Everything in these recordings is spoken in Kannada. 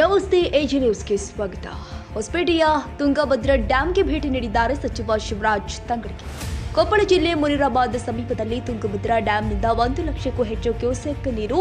ನಮಸ್ತೆ ಎಜಿ ನ್ಯೂಸ್ಗೆ ಸ್ವಾಗತ. ಹೊಸಪೇಟೆಯ ತುಂಗಭದ್ರಾ ಡ್ಯಾಂಗೆ ಭೇಟಿ ನೀಡಿದ್ದಾರೆ ಸಚಿವ ಶಿವರಾಜ್ ತಂಗಡಗಿ ಕೊಪ್ಪಳ ಜಿಲ್ಲೆ ಮುನಿರಾಬಾದ್ ಸಮೀಪದಲ್ಲಿ ತುಂಗಭದ್ರಾ ಡ್ಯಾಂನಿಂದ ಒಂದು ಲಕ್ಷಕ್ಕೂ ಹೆಚ್ಚು ಕ್ಯೂಸೆಕ್ ನೀರು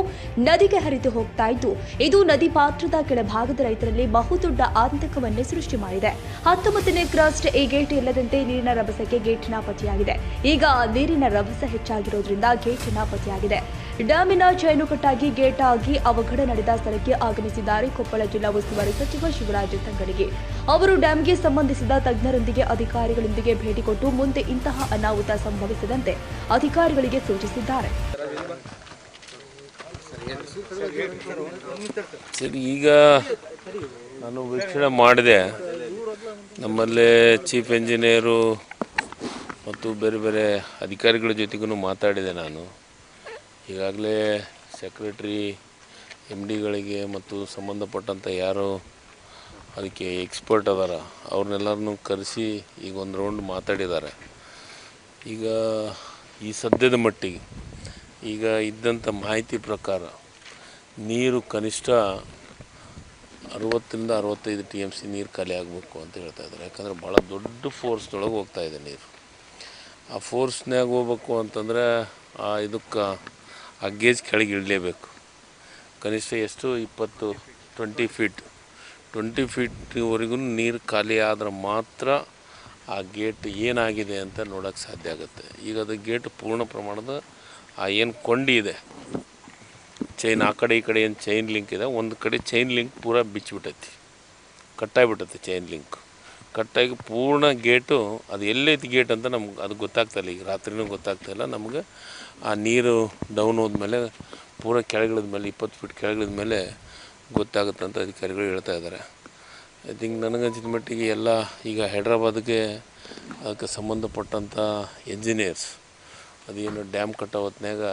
ನದಿಗೆ ಹರಿದು ಹೋಗ್ತಾ ಇದ್ದು, ಇದು ನದಿ ಪಾತ್ರದ ಕೆಳಭಾಗದ ರೈತರಲ್ಲಿ ಬಹುದೊಡ್ಡ ಆತಂಕವನ್ನೇ ಸೃಷ್ಟಿ ಮಾಡಿದೆ. ಹತ್ತೊಂಬತ್ತನೇ ಕ್ರಾಸ್ಟ್ ಈ ಗೇಟ್ ಇಲ್ಲದಂತೆ ನೀರಿನ ರಭಸಕ್ಕೆ ಗೇಟ್ ನಾಪತ್ತೆಯಾಗಿದೆ ಈಗ ನೀರಿನ ರಭಸ ಹೆಚ್ಚಾಗಿರೋದ್ರಿಂದ ಗೇಟ್ ನಾಪತ್ತೆಯಾಗಿದೆ ಡ್ಯಾಮಿನ ಚೈನು ಕಟ್ಟಾಗಿ ಗೇಟ್ ಆಗಿ ಅವಘಡ ನಡೆದ ಸ್ಥಳಕ್ಕೆ ಆಗಮಿಸಿದ್ದಾರೆ ಕೊಪ್ಪಳ ಜಿಲ್ಲಾ ಉಸ್ತುವಾರಿ ಸಚಿವ ಶಿವರಾಜ ತಂಗಡಿಗೆ. ಅವರು ಡ್ಯಾಂಗೆ ಸಂಬಂಧಿಸಿದ ತಜ್ಞರೊಂದಿಗೆ ಅಧಿಕಾರಿಗಳೊಂದಿಗೆ ಭೇಟಿ ಕೊಟ್ಟು ಮುಂದೆ ಇಂತಹ ಅನಾಹುತ ಸಂಭವಿಸದಂತೆ ಅಧಿಕಾರಿಗಳಿಗೆ ಸೂಚಿಸಿದ್ದಾರೆ. ಈಗ ನಾನು ವೀಕ್ಷಣೆ ಮಾಡಿದೆ. ನಮ್ಮಲ್ಲಿ ಚೀಫ್ ಇಂಜಿನಿಯರು ಮತ್ತು ಬೇರೆ ಬೇರೆ ಅಧಿಕಾರಿಗಳ ಜೊತೆಗೂ ಮಾತಾಡಿದೆ ನಾನು. ಈಗಾಗಲೇ ಸೆಕ್ರೆಟ್ರಿ ಎಂ ಡಿಗಳಿಗೆ ಮತ್ತು ಸಂಬಂಧಪಟ್ಟಂಥ ಯಾರು ಅದಕ್ಕೆ ಎಕ್ಸ್ಪರ್ಟ್ ಅದಾರ. ಅವ್ರನ್ನೆಲ್ಲರನ್ನೂ ಕರೆಸಿ ಈಗ ಒಂದು ರೌಂಡ್ ಮಾತಾಡಿದ್ದಾರೆ ಈಗ ಈ ಸದ್ಯದ ಮಟ್ಟಿಗೆ ಈಗ ಇದ್ದಂಥ ಮಾಹಿತಿ ಪ್ರಕಾರ ನೀರು ಕನಿಷ್ಠ ಅರವತ್ತರಿಂದ ಅರವತ್ತೈದು ಟಿ ಎಂ ಸಿ ನೀರು ಖಾಲಿ ಆಗಬೇಕು ಅಂತ ಹೇಳ್ತಾ ಇದ್ದಾರೆ ಯಾಕಂದರೆ ಭಾಳ ದೊಡ್ಡ ಫೋರ್ಸ್ನೊಳಗೆ ಹೋಗ್ತಾ ಇದೆ ನೀರು. ಆ ಫೋರ್ಸ್ನಾಗ ಹೋಗ್ಬೇಕು ಅಂತಂದರೆ ಆ ಇದಕ್ಕೆ ಆ ಗೇಜ್ ಕೆಳಗೆ ಇಳಲೇಬೇಕು ಕನಿಷ್ಠ ಎಷ್ಟು? ಇಪ್ಪತ್ತು ಟ್ವೆಂಟಿ ಫೀಟ್ ಟ್ವೆಂಟಿ ಫೀಟ್ವರೆಗೂ ನೀರು ಖಾಲಿ ಆದ್ರೆ ಮಾತ್ರ ಆ ಗೇಟ್ ಏನಾಗಿದೆ ಅಂತ ನೋಡೋಕ್ಕೆ ಸಾಧ್ಯ ಆಗುತ್ತೆ. ಈಗ ಅದು ಗೇಟ್ ಪೂರ್ಣ ಪ್ರಮಾಣದ ಆ ಏನು ಕೊಂಡಿ ಇದೆ. ಚೈನ್ ಆ ಕಡೆ ಈ ಕಡೆ ಏನು ಚೈನ್ ಲಿಂಕ್ ಇದೆ, ಒಂದು ಕಡೆ ಚೈನ್ ಲಿಂಕ್ ಪೂರ ಬಿಚ್ಚಿಬಿಟ್ಟೈತಿ. ಕಟ್ಟಾಗಿಬಿಟ್ಟೈತಿ ಚೈನ್ ಲಿಂಕ್ ಕಟ್ಟಾಗಿ ಪೂರ್ಣ ಗೇಟು, ಅದು ಎಲ್ಲೈತಿ ಗೇಟ್ ಅಂತ ನಮ್ಗೆ ಅದು ಗೊತ್ತಾಗ್ತಾಯಿಲ್ಲ ಈಗ ರಾತ್ರಿನೂ ಗೊತ್ತಾಗ್ತಾಯಿಲ್ಲ ನಮ್ಗೆ ಆ ನೀರು ಡೌನ್ ಹೋದ್ಮೇಲೆ ಪೂರ ಕೆಳಗಿಳಿದ ಮೇಲೆ, ಇಪ್ಪತ್ತು ಫೀಟ್ ಕೆಳಗಿಳಿದ ಮೇಲೆ ಗೊತ್ತಾಗುತ್ತೆ ಅಂತ ಅಧಿಕಾರಿಗಳು ಹೇಳ್ತಾ ಇದ್ದಾರೆ. ಐ ಥಿಂಕ್ ನನಗನ್ಸಿದ ಮಟ್ಟಿಗೆ ಎಲ್ಲ ಈಗ ಹೈದ್ರಾಬಾದ್ಗೆ ಅದಕ್ಕೆ ಸಂಬಂಧಪಟ್ಟಂಥ ಎಂಜಿನಿಯರ್ಸ್ ಅದೇನು ಡ್ಯಾಮ್ ಕಟ್ಟೋ ಹೊತ್ನ್ಯಾಗ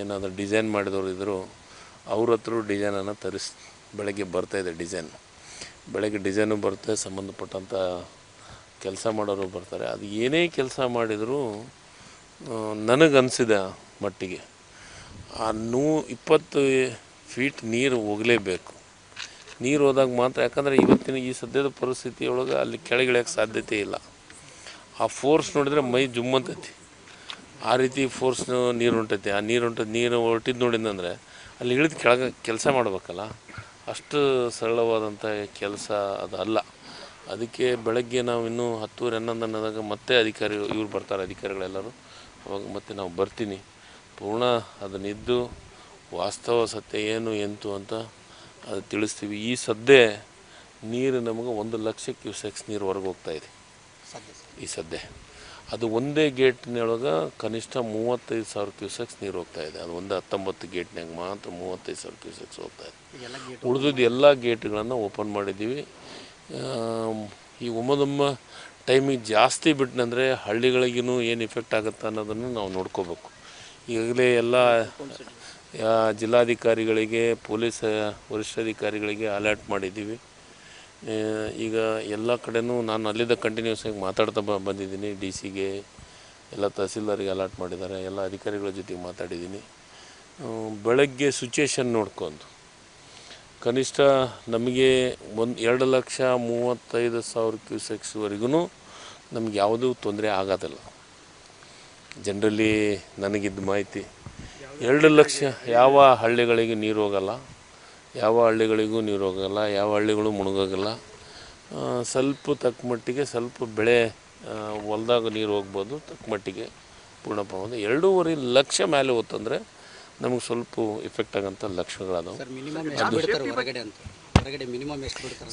ಏನಾದರೂ ಡಿಸೈನ್ ಮಾಡಿದವರು ಇದ್ದರು ಅವ್ರ ಹತ್ರ ಡಿಸೈನನ್ನು ತರಿಸ್, ಬೆಳಗ್ಗೆ ಬರ್ತಾಯಿದೆ ಡಿಸೈನ್ ಬೆಳಗ್ಗೆ ಡಿಸೈನು ಬರುತ್ತೆ ಸಂಬಂಧಪಟ್ಟಂಥ ಕೆಲಸ ಮಾಡೋರು ಬರ್ತಾರೆ. ಅದು ಏನೇ ಕೆಲಸ ಮಾಡಿದರೂ ನನಗನ್ಸಿದ ಮಟ್ಟಿಗೆ. ಆ ನೂ, ಇಪ್ಪತ್ತು ಫೀಟ್ ನೀರು ಹೋಗಲೇಬೇಕು. ನೀರು ಹೋದಾಗ ಮಾತ್ರ, ಯಾಕಂದರೆ ಇವತ್ತಿನ ಈ ಸದ್ಯದ ಪರಿಸ್ಥಿತಿಯೊಳಗೆ ಅಲ್ಲಿ ಕೆಳಗಿಳಿಯೋಕ್ಕೆ ಸಾಧ್ಯತೆ ಇಲ್ಲ. ಆ ಫೋರ್ಸ್ ನೋಡಿದರೆ ಮೈ ಜುಮ್ಮಂತೈತಿ. ಆ ರೀತಿ ಫೋರ್ಸ್ ನೀರು ಹೊಂಟೈತಿ ಆ ನೀರು ಹೊಂಟದ ನೀರು ಹೊರಟಿದ್ದು ನೋಡಿದಂದರೆ ಅಲ್ಲಿ ಇಳಿದು ಕೆಳಗೆ ಕೆಲಸ ಮಾಡ್ಬೇಕಲ್ಲ. ಅಷ್ಟು ಸರಳವಾದಂಥ ಕೆಲಸ ಅದು ಅಲ್ಲ ಅದಕ್ಕೆ ಬೆಳಗ್ಗೆ ನಾವು ಇನ್ನೂ ಹತ್ತುವರೆ ಹನ್ನೊಂದು ಅನ್ನೋದಾಗ ಮತ್ತೆ ಅಧಿಕಾರಿ ಇವ್ರು ಬರ್ತಾರೆ ಅಧಿಕಾರಿಗಳೆಲ್ಲರೂ. ಅವಾಗ ಮತ್ತೆ ನಾವು ಬರ್ತೀನಿ. ಪೂರ್ಣ ಅದನ್ನಿದ್ದು ವಾಸ್ತವ ಸತ್ಯ ಏನು ಎಂತು ಅಂತ ಅದು ತಿಳಿಸ್ತೀವಿ. ಈ ಸದ್ದೆ ನೀರು ನಮಗೆ ಒಂದು ಲಕ್ಷ ಕ್ಯೂಸೆಕ್ಸ್ ನೀರು ಹೊರಗೆ ಹೋಗ್ತಾ ಇದೆ. ಈ ಸದ್ಯ ಅದು ಒಂದೇ ಗೇಟ್ನೊಳಗೆ ಕನಿಷ್ಠ ಮೂವತ್ತೈದು ಸಾವಿರ ಕ್ಯೂಸೆಕ್ಸ್ ನೀರು ಹೋಗ್ತಾ ಇದೆ. ಅದು ಒಂದು ಹತ್ತೊಂಬತ್ತು ಗೇಟ್ನಾಗ ಮಾತ್ರ ಮೂವತ್ತೈದು ಸಾವಿರ ಕ್ಯೂಸೆಕ್ಸ್ ಹೋಗ್ತಾ ಇದೆ. ಉಳಿದಿದ್ದು ಎಲ್ಲ ಗೇಟ್ಗಳನ್ನು ಓಪನ್ ಮಾಡಿದ್ದೀವಿ. ಈ ಒಮ್ಮದೊಮ್ಮ ಟೈಮಿಗೆ ಜಾಸ್ತಿ ಬಿಟ್ಟನಂದರೆ ಹಳ್ಳಿಗಳಿಗೂ ಏನು ಇಫೆಕ್ಟ್ ಆಗುತ್ತೆ ಅನ್ನೋದನ್ನು ನಾವು ನೋಡ್ಕೋಬೇಕು. ಈಗಲೇ ಎಲ್ಲ ಜಿಲ್ಲಾಧಿಕಾರಿಗಳಿಗೆ ಪೊಲೀಸ್ ವರಿಷ್ಠಾಧಿಕಾರಿಗಳಿಗೆ ಅಲರ್ಟ್ ಮಾಡಿದ್ದೀವಿ. ಈಗ ಎಲ್ಲ ಕಡೆನೂ ನಾನು ಅಲ್ಲಿದ್ದ ಕಂಟಿನ್ಯೂಸ್ ಆಗಿ ಮಾತಾಡ್ತಾ ಬಂದಿದ್ದೀನಿ ಡಿ ಸಿಗೆ ಎಲ್ಲ ತಹಸೀಲ್ದಾರಿಗೆ ಅಲಾಟ್ ಮಾಡಿದ್ದಾರೆ, ಎಲ್ಲ ಅಧಿಕಾರಿಗಳ ಜೊತೆಗೆ ಮಾತಾಡಿದ್ದೀನಿ. ಬೆಳಗ್ಗೆ ಸಿಚುಯೇಷನ್ ನೋಡ್ಕೊಂಡು ಕನಿಷ್ಠ ನಮಗೆ ಒಂದು ಎರಡು ಲಕ್ಷ ಮೂವತ್ತೈದು ಸಾವಿರ ಕ್ಯೂಸೆಕ್ಸ್ವರೆಗೂ ನಮ್ಗೆ ಯಾವುದೂ ತೊಂದರೆ ಆಗೋದಿಲ್ಲ. ಜನರಲಿ ನನಗಿದ್ದ ಮಾಹಿತಿ, ಎರಡು ಲಕ್ಷ ಯಾವ ಹಳ್ಳಿಗಳಿಗೆ ನೀರು ಹೋಗಲ್ಲ. ಯಾವ ಹಳ್ಳಿಗಳಿಗೂ ನೀರು ಹೋಗೋಲ್ಲ ಯಾವ ಹಳ್ಳಿಗಳು ಮುಳುಗೋಗಿಲ್ಲ. ಸ್ವಲ್ಪ ತಕ್ಕ ಮಟ್ಟಿಗೆ ಸ್ವಲ್ಪ ಬೆಳೆ ಹೊಲ್ದಾಗ ನೀರು ಹೋಗ್ಬೋದು ತಕ್ಕ ಮಟ್ಟಿಗೆ ಪೂರ್ಣ ಪ್ರಮಾಣದ ಎರಡೂವರೆ ಲಕ್ಷ ಮೇಲೆ ಹೋತಂದರೆ ನಮಗೆ ಸ್ವಲ್ಪ ಇಫೆಕ್ಟ್ ಆಗೋಂಥ ಲಕ್ಷಣಗಳದಾವೆ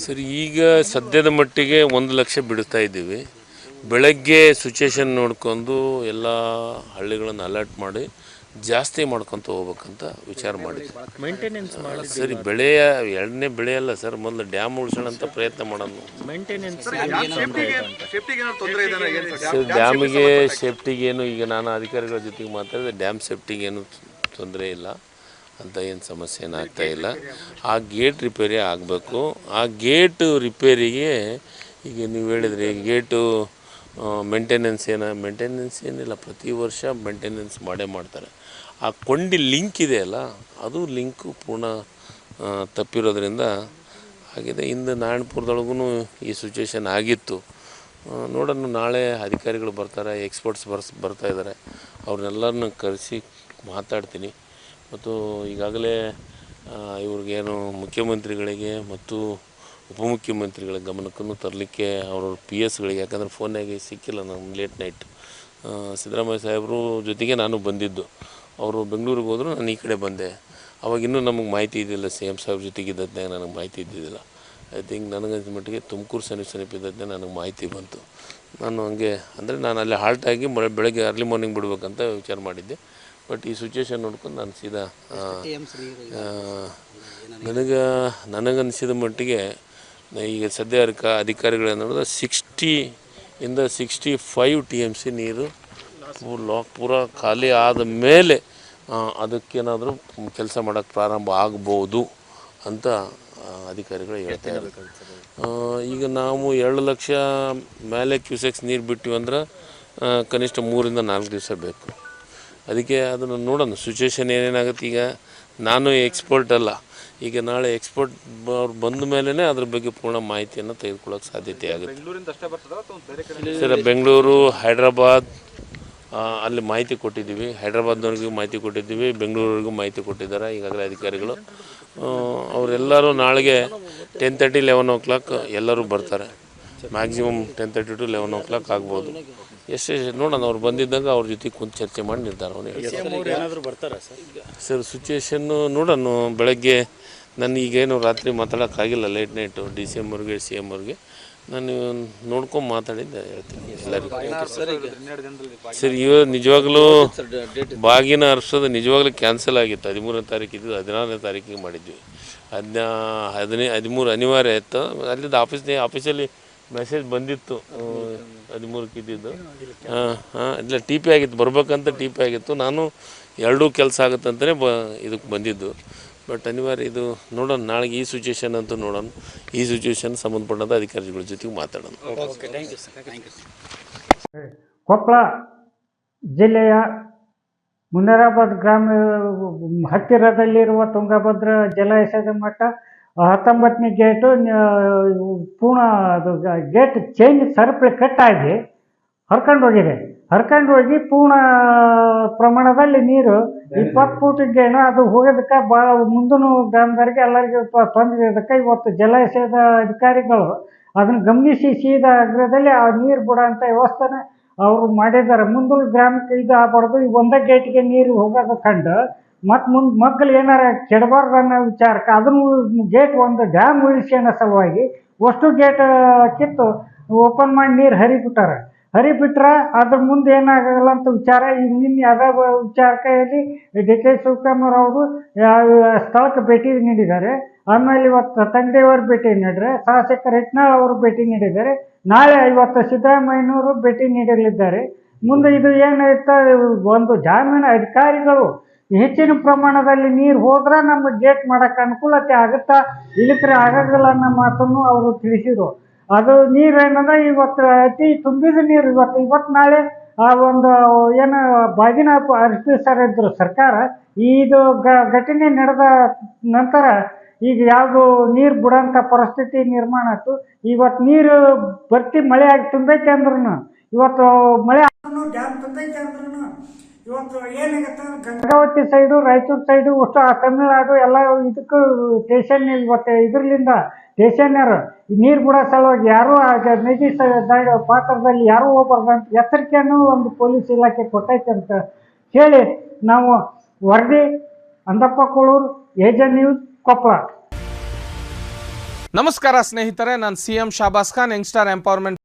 ಸರ್ ಈಗ ಸದ್ಯದ ಮಟ್ಟಿಗೆ ಒಂದು ಲಕ್ಷ ಬಿಡ್ತಾ ಇದ್ದೀವಿ. ಬೆಳಗ್ಗೆ ಸಿಚುಯೇಷನ್ ನೋಡ್ಕೊಂಡು ಎಲ್ಲ ಹಳ್ಳಿಗಳನ್ನು ಅಲರ್ಟ್ ಮಾಡಿ ಜಾಸ್ತಿ ಮಾಡ್ಕೊತ ಹೋಗ್ಬೇಕಂತ ವಿಚಾರ ಮಾಡಿದ್ವಿ. ಮೇಂಟೆನೆನ್ಸ್ ಸರಿ ಬೆಳೆಯ ಎರಡನೇ ಬೆಳೆ ಅಲ್ಲ ಸರ್ ಮೊದಲು ಡ್ಯಾಮ್ ಉಳಿಸೋಣ ಅಂತ. ಪ್ರಯತ್ನ ಮಾಡೋದು ಮೇಂಟೆನೆನ್ಸ್ ಸರ್ ಡ್ಯಾಮಿಗೆ ಸೇಫ್ಟಿಗೇನು ಈಗ ನಾನು ಅಧಿಕಾರಿಗಳ ಜೊತೆಗೆ ಮಾತಾಡಿದೆ ಡ್ಯಾಮ್ ಸೇಫ್ಟಿಗೇನು ತೊಂದರೆ ಇಲ್ಲ ಅಂತ ಏನು ಸಮಸ್ಯೆ ಏನಾಗ್ತಾ ಇಲ್ಲ. ಆ ಗೇಟ್ ರಿಪೇರಿ ಆಗಬೇಕು. ಆ ಗೇಟ್ ರಿಪೇರಿಗೆ ಈಗ ನೀವು ಹೇಳಿದ್ರಿ ಗೇಟು ಮೇಂಟೆನೆನ್ಸ್ ಏನ ಮೇಂಟೆನೆನ್ಸ್ ಏನಿಲ್ಲ ಪ್ರತಿ ವರ್ಷ ಮೇಂಟೆನೆನ್ಸ್ ಮಾಡೇ ಮಾಡ್ತಾರೆ. ಆ ಕೊಂಡಿ ಲಿಂಕ್ ಇದೆಯಲ್ಲ ಅದು ಲಿಂಕು ಪೂರ್ಣ ತಪ್ಪಿರೋದ್ರಿಂದ ಆಗಿದೆ. ಇಂದು ನಾರಾಯಣಪುರದೊಳಗೂ ಈ ಸಿಚುವೇಶನ್ ಆಗಿತ್ತು. ನೋಡೋಣ, ನಾಳೆ ಅಧಿಕಾರಿಗಳು ಬರ್ತಾರೆ ಎಕ್ಸ್ಪರ್ಟ್ಸ್ ಬರ್ಸ್, ಬರ್ತಾ ಇದ್ದಾರೆ. ಅವ್ರನ್ನೆಲ್ಲರನ್ನ ಕರೆಸಿ ಮಾತಾಡ್ತೀನಿ. ಮತ್ತು ಈಗಾಗಲೇ ಇವ್ರಿಗೇನು ಮುಖ್ಯಮಂತ್ರಿಗಳಿಗೆ ಮತ್ತು ಉಪಮುಖ್ಯಮಂತ್ರಿಗಳ ಗಮನಕ್ಕೂ ತರಲಿಕ್ಕೆ ಅವ್ರವ್ರ ಪಿ ಎಸ್ಗಳಿಗೆ ಯಾಕಂದ್ರೆ ಫೋನಾಗೆ ಸಿಕ್ಕಿಲ್ಲ ನಮ್ಮ ಲೇಟ್ ನೈಟ್ ಸಿದ್ದರಾಮಯ್ಯ ಸಾಹೇಬರು ಜೊತೆಗೆ ನಾನು ಬಂದಿದ್ದು. ಅವರು ಬೆಂಗಳೂರಿಗೆ ಹೋದರು, ನಾನು ಈ ಕಡೆ ಬಂದೆ. ಅವಾಗ ಇನ್ನೂ ನಮಗೆ ಮಾಹಿತಿ ಇದ್ದಿಲ್ಲ, ಸಿ ಎಂ ಸಾಹೇಬ್ ಜೊತೆಗಿದ್ದದ್ದೇ ನನಗೆ ಮಾಹಿತಿ ಇದ್ದಿದ್ದಿಲ್ಲ. ಐ ಥಿಂಕ್ ನನಗನ್ಸಿದ ಮಟ್ಟಿಗೆ ತುಮಕೂರು ಸಮೀಪ ಸಮೀಪ ನನಗೆ ಮಾಹಿತಿ ಬಂತು. ನಾನು ಹಂಗೆ, ಅಂದರೆ ನಾನು ಅಲ್ಲಿ ಹಾಲ್ಟಾಗಿ ಬೆಳಗ್ಗೆ ಅರ್ಲಿ ಮಾರ್ನಿಂಗ್ ಬಿಡ್ಬೇಕಂತ ವಿಚಾರ ಮಾಡಿದ್ದೆ. ಬಟ್ ಈ ಸಿಚುವೇಶನ್ ನೋಡ್ಕೊಂಡು ನಾನು ಸೀದಾ ನನಗೆ ನನಗನ್ನಿಸಿದ ಮಟ್ಟಿಗೆ, ಈಗ ಸದ್ಯ ಅಧಿಕಾರಿಗಳೇನು ಅಧಿಕಾರಿಗಳೇನಂದ್ರೆ ಸಿಕ್ಸ್ಟಿ ಇಂದ sixty five T M C ನೀರು ಲಾಕ್ ಪೂರ ಖಾಲಿ ಆದ ಮೇಲೆ ಅದಕ್ಕೇನಾದರೂ ಕೆಲಸ ಮಾಡೋಕ್ಕೆ ಪ್ರಾರಂಭ ಆಗ್ಬೋದು ಅಂತ ಅಧಿಕಾರಿಗಳು ಹೇಳ್ತಾ ಇದ್ದಾರೆ. ಈಗ ನಾವು ಎರಡು ಲಕ್ಷ ಮೇಲೆ ಕ್ಯೂಸೆಕ್ಸ್ ನೀರು ಬಿಟ್ಟಿವಿ ಅಂದ್ರೆ ಕನಿಷ್ಠ ಮೂರಿಂದ ನಾಲ್ಕು ದಿವಸ ಬೇಕು. ಅದಕ್ಕೆ ಅದನ್ನು ನೋಡೋಣ. ಸಿಚುವೇಷನ್ ಏನೇನಾಗುತ್ತೆ? ಈಗ ನಾನು ಎಕ್ಸ್ಪರ್ಟ್ ಅಲ್ಲ. ಈಗ ನಾಳೆ ಎಕ್ಸ್ಪರ್ಟ್ ಅವ್ರು ಬಂದ ಮೇಲೇ ಅದ್ರ ಬಗ್ಗೆ ಪೂರ್ಣ ಮಾಹಿತಿಯನ್ನು ತೆಗೆದುಕೊಳ್ಳೋಕೆ ಸಾಧ್ಯತೆ ಆಗುತ್ತೆ. ಸರ್ ಬೆಂಗಳೂರು ಹೈದ್ರಾಬಾದ್ ಅಲ್ಲಿ ಮಾಹಿತಿ ಕೊಟ್ಟಿದ್ದೀವಿ. ಹೈದ್ರಾಬಾದ್ನವ್ರಿಗೂ ಮಾಹಿತಿ ಕೊಟ್ಟಿದ್ದೀವಿ. ಬೆಂಗಳೂರಿಗೂ ಮಾಹಿತಿ ಕೊಟ್ಟಿದ್ದಾರೆ. ಈಗಾಗಲೇ ಅಧಿಕಾರಿಗಳು ಅವರೆಲ್ಲರೂ ನಾಳೆಗೆ ten thirty eleven o'clock ಎಲ್ಲರೂ ಬರ್ತಾರೆ. Maximum ten thirty to eleven o'clock ಆಗ್ಬೋದು ಎಷ್ಟು ನೋಡೋಣ. ಅವ್ರು ಬಂದಿದ್ದಾಗ ಅವ್ರ ಜೊತೆ ಕುಂತು ಚರ್ಚೆ ಮಾಡಿ ನಿರ್ಧಾರವನ್ನು ಹೇಳ್ತಾರೆ ಸರ್? ಸಿಚುವೇಷನ್ನು ನೋಡೋಣ. ಬೆಳಗ್ಗೆ ನಾನು ಈಗೇನು ರಾತ್ರಿ ಮಾತಾಡೋಕ್ಕಾಗಿಲ್ಲ. Late night D C M ಅವ್ರಿಗೆ ಸಿ ಎಂ ಅವ್ರಿಗೆ. ನಾನು ನೋಡ್ಕೊಂಡು ಮಾತಾಡಿದ್ದೆ ಹೇಳ್ತೀನಿ. ಎಲ್ಲರಿಗೂ. ಸರ್ ಇವ ನಿಜವಾಗ್ಲೂ ಬಾಗಿನ ಅರ್ಸೋದು ನಿಜವಾಗ್ಲೂ ಕ್ಯಾನ್ಸಲ್ ಆಗಿತ್ತು. ಹದಿಮೂರನೇ ತಾರೀಕು ಇದ್ದು ಹದಿನಾರನೇ ತಾರೀಕಿಗೆ ಮಾಡಿದ್ವಿ. ಹದಿನಾ ಹದಿನೈ ಹದಿಮೂರು ಅನಿವಾರ್ಯ ಇತ್ತು. ಅಲ್ಲಿದ್ದ ಆಫೀಸ್ನೇ ಆಫೀಸಲ್ಲಿ ಮೆಸೇಜ್ ಬಂದಿತ್ತು. ಹದಿಮೂರಕ್ಕೆ ಇದ್ದಿದ್ದು. ಹಾಂ ಹಾಂ ಇಲ್ಲ ಟಿ ಪಿ ಆಗಿತ್ತು. ಬರ್ಬೇಕಂತ ಟಿ ಪಿ ಆಗಿತ್ತು. ನಾನು ಎರಡೂ ಕೆಲಸ ಆಗುತ್ತಂತಲೇ ಬ ಇದಕ್ಕೆ ಬಂದಿದ್ದು. ಬಟ್ ಅನಿವಾರ್ಯ ಇದು ನೋಡೋಣ. ನಾಳೆಗೆ ಈ ಸಿಚುವೇಶನ್ ಅಂತೂ ನೋಡೋಣ. ಈ ಸಿಚುವೇಶನ್ ಸಂಬಂಧಪಟ್ಟಂಥ ಅಧಿಕಾರಿಗಳ ಜೊತೆಗೆ ಮಾತಾಡೋಣ. ಕೊಪ್ಪಳ ಜಿಲ್ಲೆಯ ಮುನಿರಾಬಾದ್ ಗ್ರಾಮ ಹತ್ತಿರದಲ್ಲಿರುವ ತುಂಗಭದ್ರ ಜಲಾಶಯದ ಮಟ್ಟ ಹತ್ತೊಂಬತ್ತನೇ ಗೇಟು ಪೂರ್ಣ ಅದು ಗೇಟ್ ಚೇಂಜ್ ಸರಪಳಿ ಕಟ್ಟಾಗಿ ಹರ್ಕೊಂಡು ಹೋಗಿದೆ. ಹರ್ಕೊಂಡು ಹೋಗಿ ಪೂರ್ಣ ಪ್ರಮಾಣದಲ್ಲಿ ನೀರು ಇಪ್ಪತ್ತು ಫೂಟಿಗೇನು ಅದು ಹೋಗೋದಕ್ಕೆ ಭಾಳ ಮುಂದೂ ಗ್ರಾಮದವರಿಗೆ ಎಲ್ಲರಿಗೂ ತೊಂದರೆ ಇದಕ್ಕೆ ಇವತ್ತು ಜಲಾಶಯದ ಅಧಿಕಾರಿಗಳು ಅದನ್ನು ಗಮನಿಸಿ ಸೀದಾ ಅಗ್ರದಲ್ಲಿ ಆ ನೀರು ಬಿಡೋಂಥ ವ್ಯವಸ್ಥೆನ ಅವರು ಮಾಡಿದ್ದಾರೆ. ಮುಂದಿನ ಗ್ರಾಮಕ್ಕೆ ಇದು ಆಗ್ಬಾರ್ದು. ಈ ಒಂದೇ ಗೇಟ್ಗೆ ನೀರು ಹೋಗೋದು ಕಂಡು ಮತ್ತು ಮುಂದೆ ಮಕ್ಕಳು ಏನಾರ ಕೆಡಬಾರ್ದು ಅನ್ನೋ ವಿಚಾರಕ್ಕೆ ಅದನ್ನು ಗೇಟ್ ಒಂದು ಡ್ಯಾಮ್ ಉಳಿಸಿ ಅನ್ನೋ ಸಲುವಾಗಿ ಅಷ್ಟು ಗೇಟ್ ಕಿತ್ತು ಓಪನ್ ಮಾಡಿ ನೀರು ಹರಿಬಿಟ್ಟಾರೆ. ಹರಿಬಿಟ್ರೆ ಅದ್ರ ಮುಂದೆ ಏನಾಗಲ್ಲ ಅಂತ ವಿಚಾರ. ಈಗ ನಿನ್ನೆ ಅದ ವಿಚಾರಕ್ಕಾಗಿ ಡಿ ಕೆ ಶಿವಕುಮಾರ್ ಅವರು ಸ್ಥಳಕ್ಕೆ ಭೇಟಿ ನೀಡಿದ್ದಾರೆ. ಆಮೇಲೆ ಇವತ್ತು ತಂಗಡಿಯವರು ಭೇಟಿ ನೀಡಿದ್ರೆ, ಶಾಸಕ ರತ್ನಾಳ್ ಅವರು ಭೇಟಿ ನೀಡಿದ್ದಾರೆ. ನಾಳೆ ಇವತ್ತು ಸಿದ್ದರಾಮಯ್ಯನವರು ಭೇಟಿ ನೀಡಲಿದ್ದಾರೆ. ಮುಂದೆ ಇದು ಏನಾಯ್ತು, ಒಂದು ಜಾಮೀನು ಅಧಿಕಾರಿಗಳು ಹೆಚ್ಚಿನ ಪ್ರಮಾಣದಲ್ಲಿ ನೀರು ಹೋದ್ರೆ ನಮ್ಗೆ ಗೇಟ್ ಮಾಡಕ್ಕೆ ಅನುಕೂಲತೆ ಆಗುತ್ತಾ? ಇಲ್ಲಿಕ್ರೆ ಆಗೋದಿಲ್ಲ ಅನ್ನೋ ಮಾತನ್ನು ಅವರು ತಿಳಿಸಿದರು. ಅದು ನೀರು ಏನಂದ್ರೆ ಇವತ್ತು ಅತಿ ತುಂಬಿದ ನೀರು ಇವತ್ತು ಇವತ್ತು ನಾಳೆ ಆ ಒಂದು ಏನು ಬಾಗಿನ ಅರ್ಪಿಸ್ತಾರೆ ಇದ್ರು ಸರ್ಕಾರ, ಇದು ಘಟನೆ ನಡೆದ ನಂತರ ಈಗ ಯಾವುದು ನೀರು ಬಿಡೋಂಥ ಪರಿಸ್ಥಿತಿ ನಿರ್ಮಾಣ ಆಯ್ತು. ಇವತ್ತು ನೀರು ಬರ್ತಿ ಮಳೆ ಆಗಿ ತುಂಬೈತೆ ಅಂದ್ರೂ ಇವತ್ತು ಮಳೆ ಡ್ಯಾಮ್ ತುಂಬೈತೆ ಅಂದ್ರೂ ಇವತ್ತು ಏನಾಗುತ್ತೆ ಗಂಗಾವತಿ ಸೈಡು ರಾಯಚೂರು ಸೈಡು ಅಷ್ಟು ಆ ತಮಿಳ್ನಾಡು ಎಲ್ಲ ಇದಕ್ಕೂ ಸ್ಟೇಷನ್ ಇವತ್ತು ಇದರ್ಲಿಂದ ಸ್ಟೇಷನ್ನರು ನೀರು ಬಿಡೋ ಸಲುವಾಗಿ ಯಾರು ದ- ಪಾತ್ರದಲ್ಲಿ ಯಾರೂ ಹೋಗ್ಬಾರ್ದು ಅಂತ ಎಚ್ಚರಿಕೆಯನ್ನು ಒಂದು ಪೊಲೀಸ್ ಇಲಾಖೆ ಕೊಟ್ಟೈತೆ ಅಂತ ಹೇಳಿ ನಾವು ವರದಿ ಅಂದಪ್ಪ ಕೋಳೂರು ಏಜನ್ ನ್ಯೂಸ್ ಕೊಪ್ಪಳ ನಮಸ್ಕಾರ ಸ್ನೇಹಿತರೆ ನಾನು C M Shabas Khan youngster empowerment